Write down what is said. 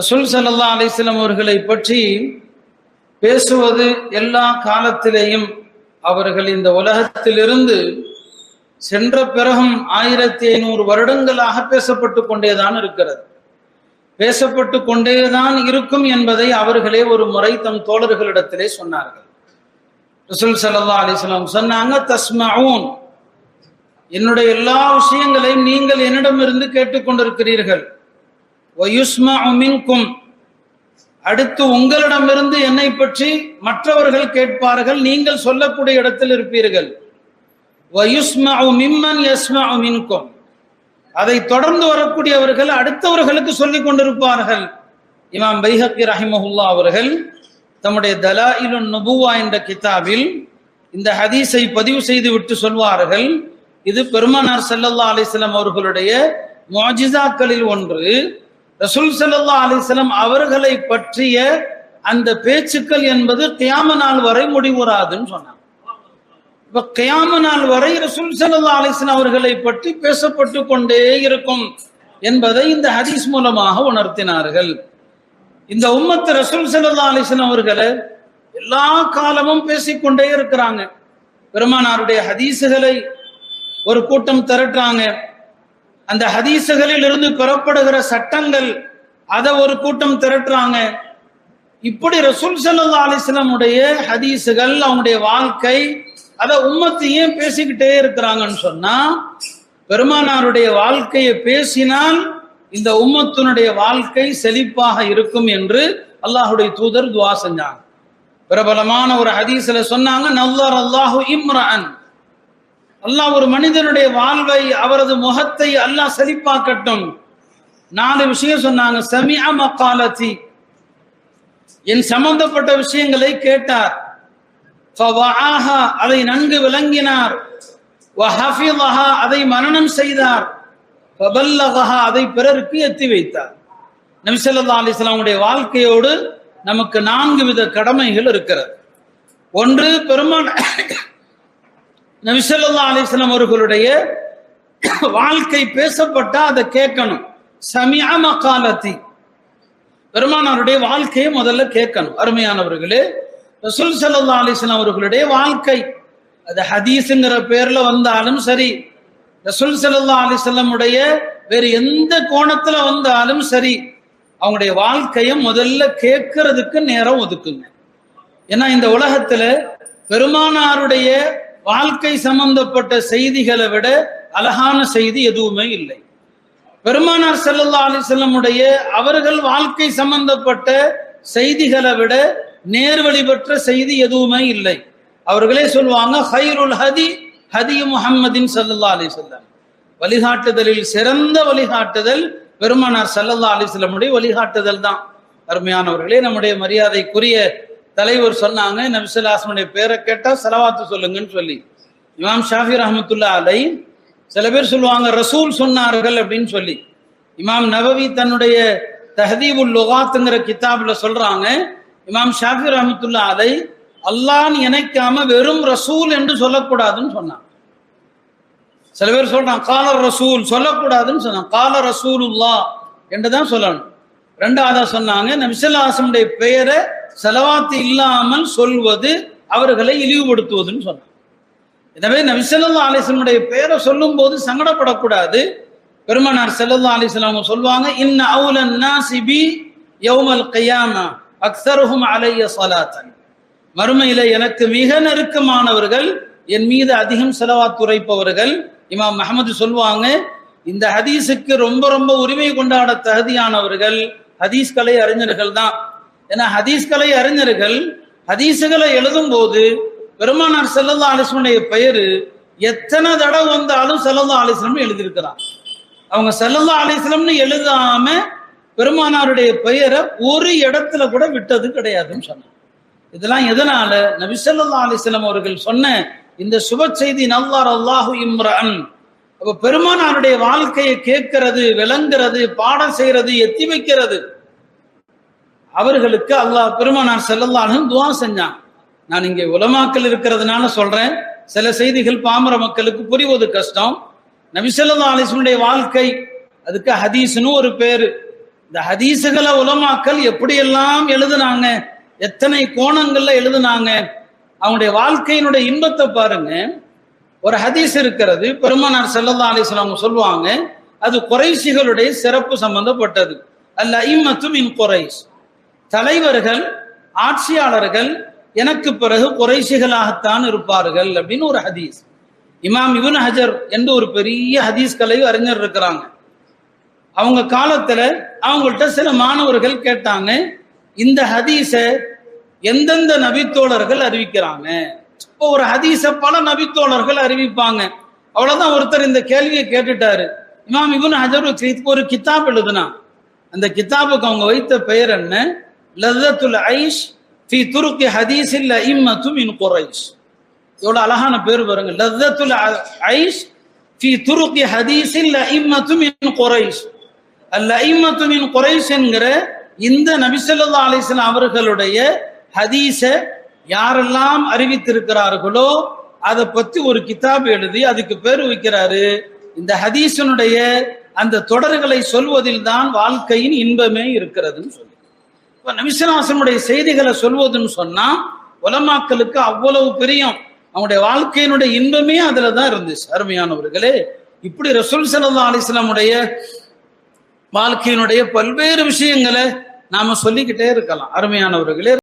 ரசூல் சல்லா அலிஸ்லாம் அவர்களை பற்றி பேசுவது எல்லா காலத்திலேயும் அவர்கள் இந்த உலகத்திலிருந்து சென்ற பிறகும் ஆயிரத்தி ஐநூறு வருடங்களாக பேசப்பட்டு கொண்டேதான் இருக்கிறது. பேசப்பட்டு கொண்டேதான் இருக்கும் என்பதை அவர்களே ஒரு முறை தம் தோழர்களிடத்திலே சொன்னார்கள். ரசூல் சல்லா அலிஸ்லாம் சொன்னாங்க தஸ்மவுன் என்னுடைய எல்லா விஷயங்களையும் நீங்கள் என்னிடமிருந்து கேட்டுக்கொண்டிருக்கிறீர்கள் மின்கும் அடுத்து உங்களிடமிருந்து என்னை பற்றி மற்றவர்கள் கேட்பார்கள். நீங்கள் சொல்லக்கூடிய இடத்தில் இருப்பீர்கள். மிம்மன் மின்கும் அதை தொடர்ந்து வரக்கூடியவர்கள் அடுத்தவர்களுக்கு சொல்லிக் கொண்டிருப்பார்கள். இமாம் பைஹக்கி ரஹிமஹுல்லா அவர்கள் தம்முடைய தலாயிலு நுபுவா என்ற கிதாபில் இந்த ஹதீஸை பதிவு செய்து விட்டு சொல்வார்கள். இது பெருமானார் செல்லல்லா அலிஸ்லாம் அவர்களுடைய மொஜிசாக்களில் ஒன்று. ரசூல் சல்லா அலிஸ்லாம் அவர்களை பற்றிய அந்த பேச்சுக்கள் என்பது கியாம நாள் வரை முடிவுறாதுன்னு சொன்னாங்க. இப்ப கியாம நாள் வரை ரசூல் சல்லா அலிஸ்லாம் அவர்களை பற்றி பேசப்பட்டு கொண்டே இருக்கும் என்பதை இந்த ஹதீஸ் மூலமாக உணர்த்தினார்கள். இந்த உம்மத்து ரசூல் சல்லா அலிஸ்லாம் அவர்களை எல்லா காலமும் பேசிக்கொண்டே இருக்கிறாங்க. பெருமானாருடைய ஹதீஸுகளை ஒரு கூட்டம் திரட்டுறாங்க. அந்த ஹதீசுகளில் இருந்து பெறப்படுகிற சட்டங்கள் அதை ஒரு கூட்டம் திரட்டுறாங்க. இப்படி ரசூல் சல்லா அலிஸ்லமுடைய ஹதீசுகள் அவனுடைய வாழ்க்கை அதை உம்மத்தையும் பேசிக்கிட்டே இருக்கிறாங்கன்னு சொன்னா பெருமானாருடைய வாழ்க்கையை பேசினால் இந்த உம்மத்தினுடைய வாழ்க்கை செழிப்பாக இருக்கும் என்று அல்லாஹுடைய தூதர் துவா செஞ்சாங்க. பிரபலமான ஒரு ஹதீஸ்ல சொன்னாங்க நல்லார் அல்லாஹு இம்ரான் அல்லாஹ் ஒரு மனிதனுடைய வாழ்வை அவரது முகத்தை அல்லாஹ் செழிப்பாக்கட்டும் நாலு விஷயம் சொன்னாங்க. சமியா மக்காலத்தி என் சம்பந்தப்பட்ட விஷயங்களை கேட்டார். அதை நன்கு விளங்கினார். அதை மரணம் செய்தார். அதை பிறருக்கு எத்தி வைத்தார். நபிசல்லா அலிஸ்லாமுடைய வாழ்க்கையோடு நமக்கு நான்கு வித கடமைகள் இருக்கிறது. ஒன்று பெருமான நபிசல்லா அலிஸ்லாம் அவர்களுடைய வாழ்க்கை பேசப்பட்டா அதை கேட்கணும். சமியா மக்காலத்தி பெருமானாருடைய வாழ்க்கையை முதல்ல கேட்கணும். அருமையானவர்களே ரசூல் சல்லா அலிஸ்லாம் அவர்களுடைய வாழ்க்கை. அது ஹதீஸுங்கிற பேர்ல வந்தாலும் சரி ரசூல் சல்லா அலிஸ்லமுடைய வேறு எந்த கோணத்துல வந்தாலும் சரி அவங்களுடைய வாழ்க்கையை முதல்ல கேட்கறதுக்கு நேரம் ஒதுக்குங்க. ஏன்னா இந்த உலகத்துல பெருமானாருடைய வாழ்க்கை சம்பந்தப்பட்ட செய்திகளை விட அழகான செய்தி எதுவுமே இல்லை. பெருமானார் செல்லல்லா அலிசல்லமுடைய அவர்கள் வாழ்க்கை சம்பந்தப்பட்ட செய்திகளை விட நேர்வழி பெற்ற செய்தி எதுவுமே இல்லை. அவர்களே சொல்லுவாங்க ஹைருல் ஹதி ஹதி முஹம்மதின் சல்லல்லா அலிசல்லம் வழிகாட்டுதலில் சிறந்த வழிகாட்டுதல் பெருமானார் சல்லல்லா அலிசல்லமுடைய வழிகாட்டுதல் தான். அருமையானவர்களே நம்முடைய மரியாதைக்குரிய தலைவர் சொன்னாங்க நபிசுல்லாஸ்மனுடைய பேரை கேட்டால் செலவாத்து சொல்லுங்கன்னு சொல்லி. இமாம் ஷாஃபி ரஹமத்துல்லா அலை சில பேர் சொல்லுவாங்க ரசூல் சொன்னார்கள் அப்படின்னு சொல்லி. இமாம் நபவி தன்னுடைய தஹதீபுல் லுகாத்துங்கிற கிதாப்ல சொல்றாங்க இமாம் ஷாஃபி ரஹமத்துல்லா அலை அல்லான்னு இணைக்காம வெறும் ரசூல் என்று சொல்லக்கூடாதுன்னு சொன்னான் சில பேர் சொல்றான் கால ரசூல் சொல்லக்கூடாதுன்னு சொன்னான் கால ரசூலுல்லா என்றுதான் சொல்லணும். ரெண்டாவதா சொன்னாங்க நபிசல்லாசனுடைய பெயரை செலவாத்து இல்லாமல் சொல்வது அவர்களை இழிவுபடுத்துவதுன்னு சொன்னார். எனவே நபிசல்லா அலிஸ்லமுடைய பெயரை சொல்லும் போது சங்கடப்படக்கூடாது. பெருமனார் செல்லல்லா அலிஸ்லாம் சொல்லுவாங்க இன்ன அவுலன் நாசிபி யௌமல் கையாமா அக்சருஹும் அலைய சலாத்தன் மறுமையில எனக்கு மிக நெருக்கமானவர்கள் என் மீது அதிகம் செலவாத்துரைப்பவர்கள் இமாம் மஹமது சொல்லுவாங்க இந்த ஹதீஸுக்கு ரொம்ப ரொம்ப உரிமை கொண்டாட தகுதியானவர்கள் ஹதீஸ் கலை அறிஞர்கள் தான். ஏன்னா ஹதீஸ்களை அறிஞர்கள் ஹதீஸுகளை எழுதும் போது பெருமானார் செல்லல்லா அலிஸ்லனுடைய பெயர் எத்தனை தடவை வந்தாலும் செல்லல்லா அலிஸ்லம் எழுதியிருக்கிறான். அவங்க செல்லல்லா அலிஸ்லம்னு எழுதாம பெருமானாருடைய பெயரை ஒரு இடத்துல கூட விட்டது கிடையாதுன்னு சொன்னாங்க. இதெல்லாம் எதனால? நபிசல்லா அலிஸ்லம் அவர்கள் சொன்ன இந்த சுப செய்தி நல்லார் அல்லாஹு இம்ரான் அப்ப பெருமானாருடைய வாழ்க்கையை கேட்கிறது விளங்குறது பாடம் செய்யறது எத்தி வைக்கிறது அவர்களுக்கு அல்லாஹ் பெருமானார் செல்லல்லானும் துவா செஞ்சான். நான் இங்கே உலமாக்கல் இருக்கிறதுனால சொல்றேன். சில செய்திகள் பாமர மக்களுக்கு புரிவது கஷ்டம். நபிசல்லா அலிஸ்வனுடைய வாழ்க்கை அதுக்கு ஹதீஸ்னு ஒரு பேரு. இந்த ஹதீசுகளை உலமாக்கல் எப்படியெல்லாம் எழுதுனாங்க எத்தனை கோணங்கள்ல எழுதுனாங்க அவங்களுடைய வாழ்க்கையினுடைய இன்பத்தை பாருங்க. ஒரு ஹதீஸ் இருக்கிறது பெருமானார் செல்லல்லா அலிஸ்லாம் அவங்க சொல்லுவாங்க அது குறைசிகளுடைய சிறப்பு சம்பந்தப்பட்டது. அல்ல இம்மத்தும் இன் குறைஸ் தலைவர்கள் ஆட்சியாளர்கள் எனக்கு பிறகு குறைசிகளாகத்தான் இருப்பார்கள் அப்படின்னு ஒரு ஹதீஸ். இமாம் இவன் ஹஜர் என்று ஒரு பெரிய ஹதீஸ் கலை அறிஞர் இருக்கிறாங்க. அவங்க காலத்துல அவங்கள்ட்ட சில மாணவர்கள் கேட்டாங்க இந்த ஹதீஸ எந்தெந்த நபித்தோழர்கள் அறிவிக்கிறாங்க? இப்போ ஒரு ஹதீஸ பல நபித்தோழர்கள் அறிவிப்பாங்க. அவ்வளவுதான் ஒருத்தர் இந்த கேள்வியை கேட்டுட்டாரு. இமாம் இவன் ஹஜர் ஒரு- ஒரு கிதாப் எழுதுனா அந்த கிதாபுக்கு அவங்க வைத்த பெயர் என்ன? லதத்துல் ஐஷ் ஃபி துருக்கி ஹதீஸ் இல்ல இம்மத்து இன் குறைஷ். எவ்வளவு அழகான பேர் பாருங்க. லதத்துல் ஐஷ் ஃபி துருக்கி ஹதீஸ் இல்ல இம்மத்து மின் குறைஷ். அல்ல இம்மத்தும் இன் குறைஷ் என்கிற இந்த நபிசல்லா அலிஸ்லாம் அவர்களுடைய ஹதீஸ யாரெல்லாம் அறிவித்திருக்கிறார்களோ அதை பத்தி ஒரு கிதாப் எழுதி அதுக்கு பேர் வைக்கிறாரு. இந்த ஹதீசனுடைய அந்த தொடர்களை சொல்வதில் தான் வாழ்க்கையின் இன்பமே இருக்கிறதுன்னு சொல்லி. இப்போ நபிசனாசனுடைய செய்திகளை சொல்வதுன்னு சொன்னா உலமாக்களுக்கு அவ்வளவு பிரியம். அவனுடைய வாழ்க்கையினுடைய இன்பமே அதுல தான் இருந்துச்சு. அருமையானவர்களே இப்படி ரசூல் சல்லா அலிஸ்லாமுடைய வாழ்க்கையினுடைய பல்வேறு விஷயங்களை நாம சொல்லிக்கிட்டே இருக்கலாம். அருமையானவர்களே